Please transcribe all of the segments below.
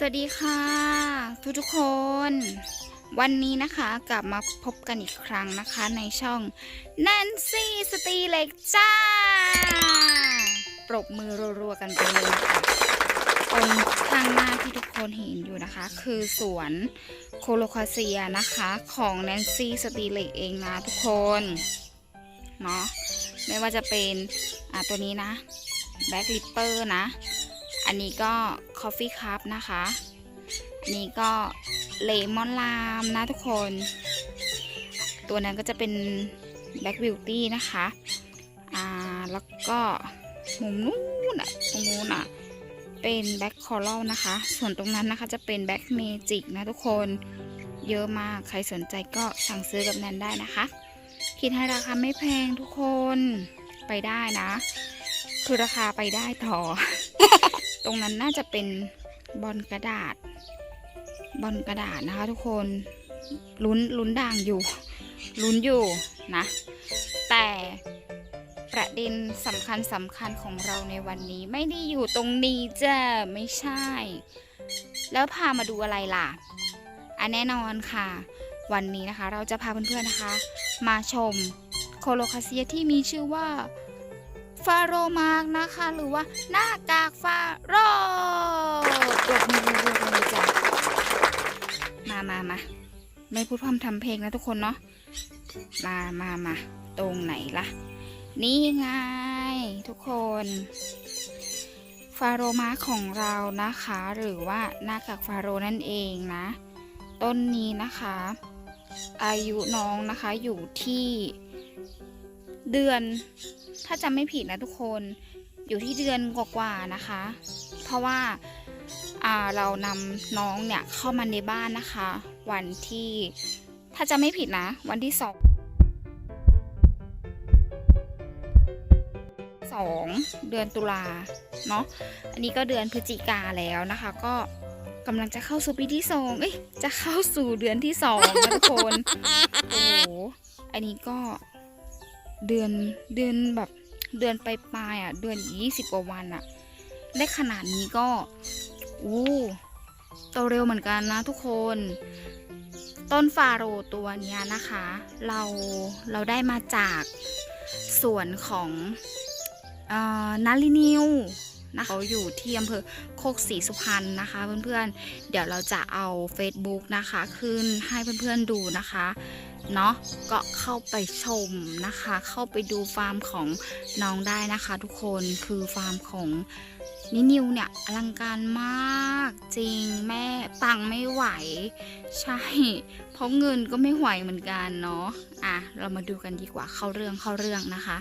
สวัสดีค่ะ ทุกทุกคน วันนี้นะคะกลับมาพบกันอีกครั้งนะคะในช่อง Nancy สตีเล็กจ้า ปรบมือรัวๆกันไปเลยค่ะตรงข้างหน้าที่ทุกคนเห็นอยู่นะคะ คือสวนโคโลคาเซียนะคะของ Nancy สตีเล็กเองนะทุกคนเนาะไม่ว่าจะเป็นอ่าตัวนี้นะแบ็กลิปเปอร์นะ อันนี้ก็ Coffee Cup นะคะอันนี้ก็เลมอนลามนะทุกคน ตัวนั้นก็จะเป็น Black Beauty นะคะ อ่า แล้วก็มุมนู้นอะตรงนู้นอะเป็น Black Coral นะคะ ส่วนตรงนั้นนะคะจะเป็น Black Magic นะทุกคน เยอะมาก ใครสนใจก็สั่งซื้อกับแนนได้นะคะ คิดให้ราคาไม่แพงทุกคน ไปได้นะ คือราคาไปได้ต่อ ตรงนั้นน่าจะเป็นบอลกระดาษ บอลกระดาษนะคะ ทุกคนลุ้นลุ้นด่างอยู่ ลุ้นอยู่นะ แต่ประเด็นสำคัญสำคัญของเราในวันนี้ ไม่ได้อยู่ตรงนี้จ้ะไม่ใช่ แล้วพามาดูอะไรล่ะอันแน่นอนค่ะ วันนี้นะคะ เราจะพาเพื่อนๆนะคะ มาชมโคโลคาเซียที่มีชื่อว่า ฟาโรมาร์กนะคะ หรือว่าหน้ากากฟาโรปรบมือรัวๆเลยจ้ะมามามาไม่พูดพร่ำทำเพลงนะทุกคนเนาะมามามาตรงไหนล่ะ นี่ไงทุกคน ฟาโรมาของเรานะคะ หรือว่าหน้ากากฟาโรนั่นเองนะ ต้นนี้นะคะ อายุน้องนะคะอยู่ที่ เดือน ถ้าจำไม่ผิดนะทุกคนอยู่ที่เดือนกว่าๆนะคะ เพราะว่าอ่าเรานำน้องเนี่ยเข้ามาในบ้านนะคะ วันที่ถ้าจำไม่ผิดนะ วันที่สองสองเดือนตุลาเนาะอันนี้ก็เดือนพฤศจิกาแล้วนะคะ ก็กำลังจะเข้าสู่ปีที่สองเอ้ยจะเข้าสู่เดือนที่สองนะทุกคนโอ้โหอันนี้ก็ เดือนเดือนแบบเดือนปลายๆอะ เดือนยี่สิบกว่าวันอะ ได้ขนาดนี้ก็อู้โตเร็วเหมือนกันนะทุกคน ต้นฟาโรตัวนี้นะคะ เราเราได้มาจากสวนของออนาลินิวนะคะเขาอยู่ที่อำเภอโคกศรีสุพรรณนะคะเพื่อนๆ เดี๋ยวเราจะเอา Facebook นะคะ ขึ้นให้เพื่อนๆดูนะคะ เนาะก็เข้าไปชมนะคะ เข้าไปดูฟาร์มของน้องได้นะคะ ทุกคนคือฟาร์มของนินิวเนี่ยอลังการมากจริงแม่ตังค์ไม่ไหว ใช่ เพราะเงินก็ไม่ไหวเหมือนกันเนาะอะเรามาดูกันดีกว่าเข้าเรื่องเข้าเรื่องนะคะ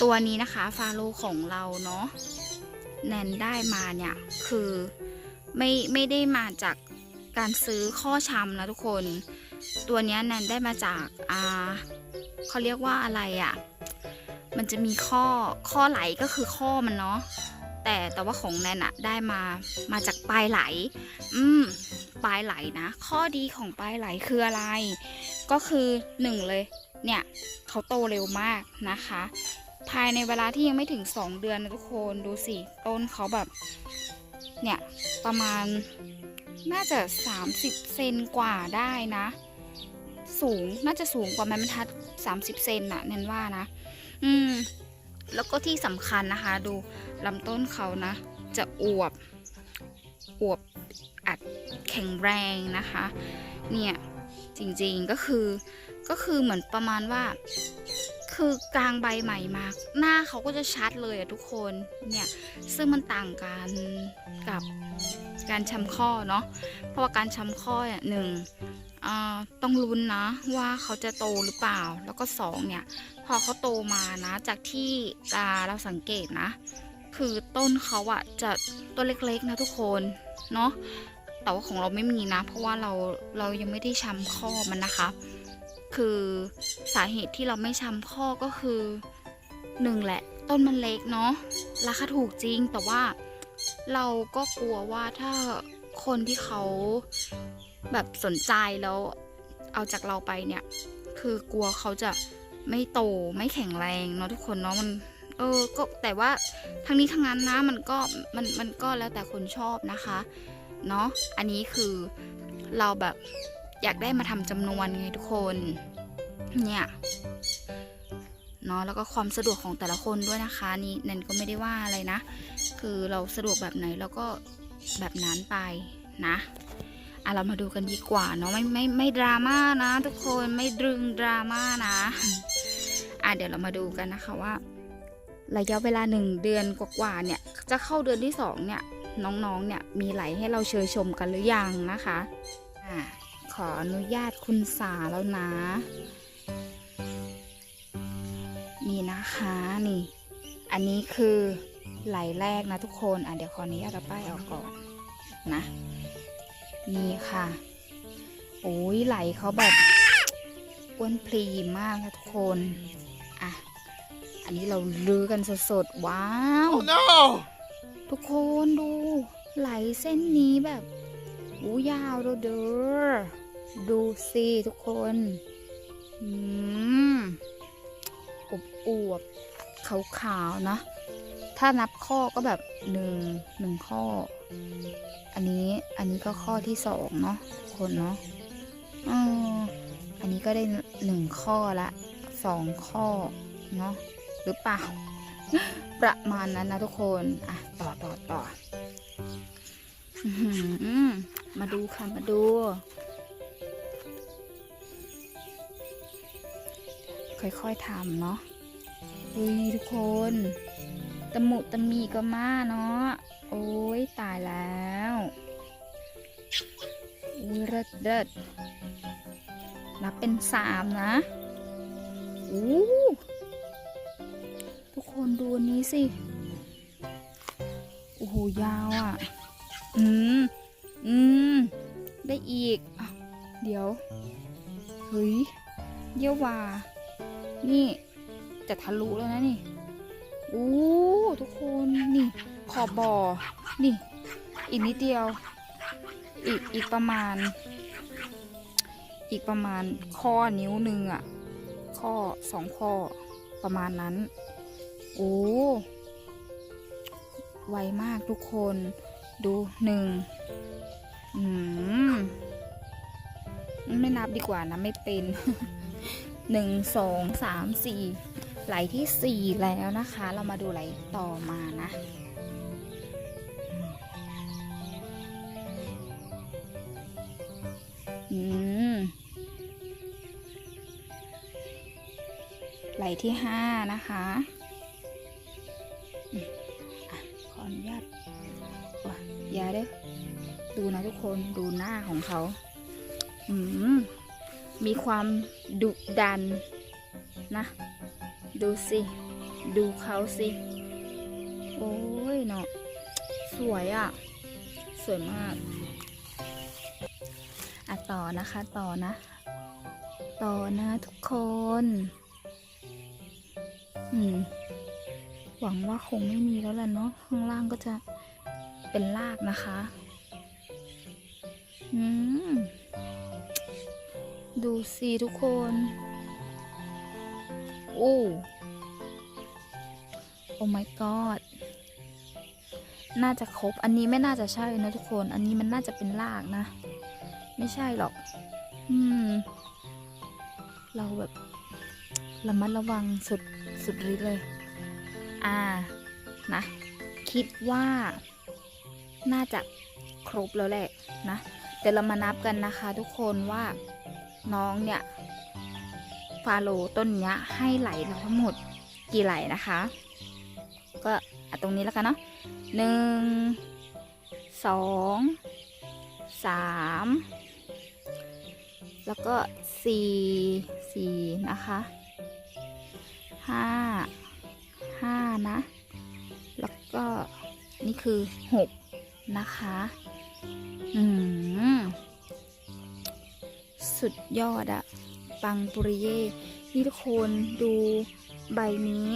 ตัวนี้นะคะฟาโลของเราเนาะแนนได้มาเนี่ยคือไม่ไม่ได้มาจากการซื้อข้อชำนะทุกคน ตัวนี้ยแนนได้มาจากอ่าเขาเรียกว่าอะไรอะ่ะ มันจะมีข้อข้อไหลก็คือข้อมันเนาะแต่แต่ว่าของแนนอะได้มามาจากปลายไหล อืมปลายไหลนะ ข้อดีของปลายไหลคืออะไร ก็คือหนึ่งเลย เนี่ยเขาโตเร็วมากนะคะ ภายในเวลาที่ยังไม่ถึง 2 เดือนนะทุกคนดูสิ ต้นเขาแบบ เนี่ย ประมาณน่าจะ 30 เซนกว่าได้นะ สูงน่าจะสูงกว่าไม้บรรทัด 30 เซนน่ะแนนว่านะ อืม แล้วก็ที่สำคัญนะคะ ดูลำต้นเขานะ จะอวบ อวบอัดแข็งแรงนะคะ เนี่ย จริงๆก็คือก็คือเหมือนประมาณว่า คือกลางใบใหม่มาก หน้าเขาก็จะชัดเลยอะทุกคนเนี่ยซึ่งมันต่างกันกับการชำข้อเนาะเพราะว่าการชำข้อเนี่ยหนึ่งต้องลุ้นนะว่าเขาจะโตหรือเปล่า แล้วก็สองเนี่ยพอเขาโตมานะจากที่ตาเราสังเกตนะ คือต้นเขาอะจะต้นเล็กๆนะทุกคนเนาะแต่ว่าของเราไม่มีนะ เพราะว่าเราเรายังไม่ได้ชำข้อมันนะคะ คือ สาเหตุที่เราไม่ชำข้อก็คือหนึ่งแหละ ต้นมันเล็กเนาะราคาถูกจริงแต่ว่าเราก็กลัวว่าถ้าคนที่เขาแบบสนใจแล้วเอาจากเราไปเนี่ย คือกลัวเขาจะไม่โตไม่แข็งแรงเนาะทุกคนเนาะมัน เออก็แต่ว่าทั้งนี้ทั้งนั้นนะมันก็มันมันก็แล้วแต่คนชอบนะคะเนาะอันนี้คือเราแบบอยากได้มาทำจำนวนไงทุกคน เนี่ยเนาะแล้วก็ความสะดวกของแต่ละคนด้วยนะคะ นี่นันก็ไม่ได้ว่าอะไรนะ คือเราสะดวกแบบไหนเราก็แบบนั้นไปนะอะเรามาดูกันดีกว่าเนาะไม่ไม่ไม่ดราม่านะ ทุกคนไม่ดรึงดราม่านะอะเดี๋ยวเรามาดูกันนะคะว่า ระยะเวลาหนึ่งเดือนกว่าๆเนี่ย จะเข้าเดือนที่สองเนี่ยน้องๆเนี่ยมีไหลให้เราเชยชมกันหรือยังนะคะอ่าขออนุญาตคุณสาแล้วนะ นี่นะคะนี่ อันนี้คือไหลแรกนะทุกคนอะเดี๋ยวขออนุญาตเอาป้ายออกก่อนนะ นี่ค่ะโอ้ยไหลเขาแบบอ้วนพลีมากนะทุกคนอะอันนี้เราลือกันสดๆว้าว Oh no! ทุกคนดูไหลเส้นนี้แบบอู้ยาวเด้อเด้อดูสิทุกคนอืม อบอวบขาวขาวๆนะ ถ้านับข้อก็แบบหนึ่งหนึ่งข้อ อันนี้อันนี้ก็ข้อที่สองเนาะทุกคนเนาะอ๋ออันนี้ก็ได้หนึ่งข้อละสองข้อเนาะหรือเปล่า ประมาณนั้นนะทุกคนอะต่อต่อต่ออื้อหือมาดูค่ะมาดู ค่อยๆทำเนาะอุ้ยทุกคนตะมุตะมีก็มาเนาะ โอ้ยตายแล้วอุ้ยเลิศเลิศนับเป็นสามนะอู้ทุกคนดูอันนี้สิ โอ้โห ยาวอะ อืม อืม ได้อีกอเดี๋ยว เฮ้ย เยี่ยววา นี่จะทะลุแล้วนะนี่อู้ทุกคนนี่ ขอบบ่อ นี่ อีกนิดเดียว อีกอีกประมาณ อีกประมาณข้อนิ้วหนึ่งอะข้อสองข้อประมาณนั้น โอ้ไวมากทุกคนดูหนึ่งอืม ไม่นับดีกว่านะไม่เป็น หนึ่งสองสามสี่ไหลที่สี่แล้วนะคะ เรามาดูไหลต่อมานะอืมไหลที่ห้านะคะอะขออนุญาตว่ะอย่าเด้อดูนะทุกคนดูหน้าของเขา อืม มีความดุดันนะ ดูสิ ดูเขาสิ โอ้ยเนาะสวยอะ่ะ สวยมากอะต่อนะคะต่อนะ ต่อนะทุกคน อืม หวังว่าคงไม่มีแล้วล่ะเนาะข้างล่างก็จะเป็นรากนะคะ อืม ดูสิทุกคน โอ้ โอ้ my god น่าจะครบ อันนี้ไม่น่าจะใช่นะทุกคน อันนี้มันน่าจะเป็นรากนะ ไม่ใช่หรอก อืม เราแบบระมัดระวังสุดสุดฤทธิ์เลย อ่า นะ คิดว่า น่าจะครบแล้วแหละนะ เดี๋ยวเรามานับกันนะคะทุกคนว่า น้องเนี่ยฟาโลต้นเนี้ยให้ไหลเราทั้งหมดกี่ไหลนะคะ ก็ตรงนี้แล้วกันเนาะหนึ่งสองสามแล้วก็สี่สี่นะคะห้าห้านะ แล้วก็นี่คือหกนะคะ อืม สุดยอดอะปังปุริเย่นี่ทุกคนดูใบนี้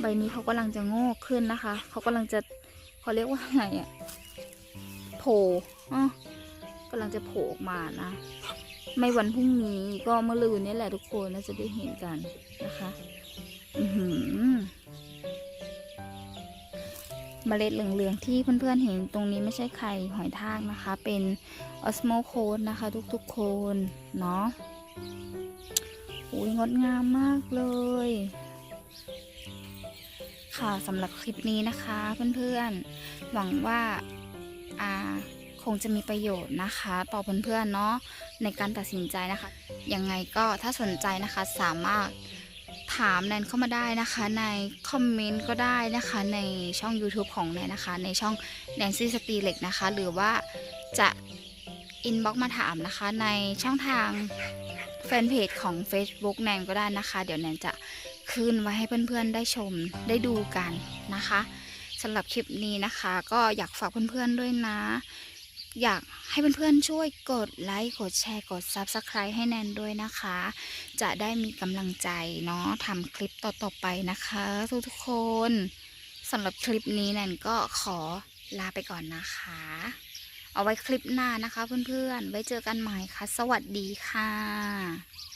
ใบนี้เขากำลังจะงอกขึ้นนะคะ เขากำลังจะเขาเรียกว่าไงอะโผล่อ้อกำลังจะโผล่ออกมานะ ไม่วันพรุ่งนี้ก็เมื่อลืนนี่แหละทุกคนน่าจะได้เห็นกันนะคะ อือหือ เมล็ดเหลืองๆที่เพื่อนๆเห็นตรงนี้ไม่ใช่ไข่หอยทากนะคะ เป็นออสโมโคนนะคะทุกๆคนเนาะอุ้ยงดงามมากเลย ค่ะสำหรับคลิปนี้นะคะเพื่อนๆ หวังว่าอ่าคงจะมีประโยชน์นะคะ ต่อเพื่อนๆเนาะในการตัดสินใจนะคะยังไงก็ถ้าสนใจนะคะสามารถ ถามแนนเข้ามาได้นะคะในคอมเมนต์ก็ได้นะคะในช่อง YouTube ของแนนนะคะ ในช่องแนนซี่สตีเล็กนะคะ หรือว่าจะอินบ็อกมาถามนะคะ ในช่องทางแฟนเพจของ Facebook แนนก็ได้นะคะ เดี๋ยวแนนจะขึ้นไว้ให้เพื่อนๆได้ชมได้ดูกันนะคะสำหรับคลิปนี้นะคะ ก็อยากฝากเพื่อนๆด้วยนะ อยากให้เพื่อนๆช่วยกดไลค์ กดแชร์ กด Subscribe ให้แนนด้วยนะคะ จะได้มีกำลังใจเนาะทำคลิปต่อๆไปนะคะ ทุกๆคนสำหรับคลิปนี้แนนก็ขอลาไปก่อนนะคะ เอาไว้คลิปหน้านะคะเพื่อนๆ ไว้เจอกันใหม่ค่ะ สวัสดีค่ะ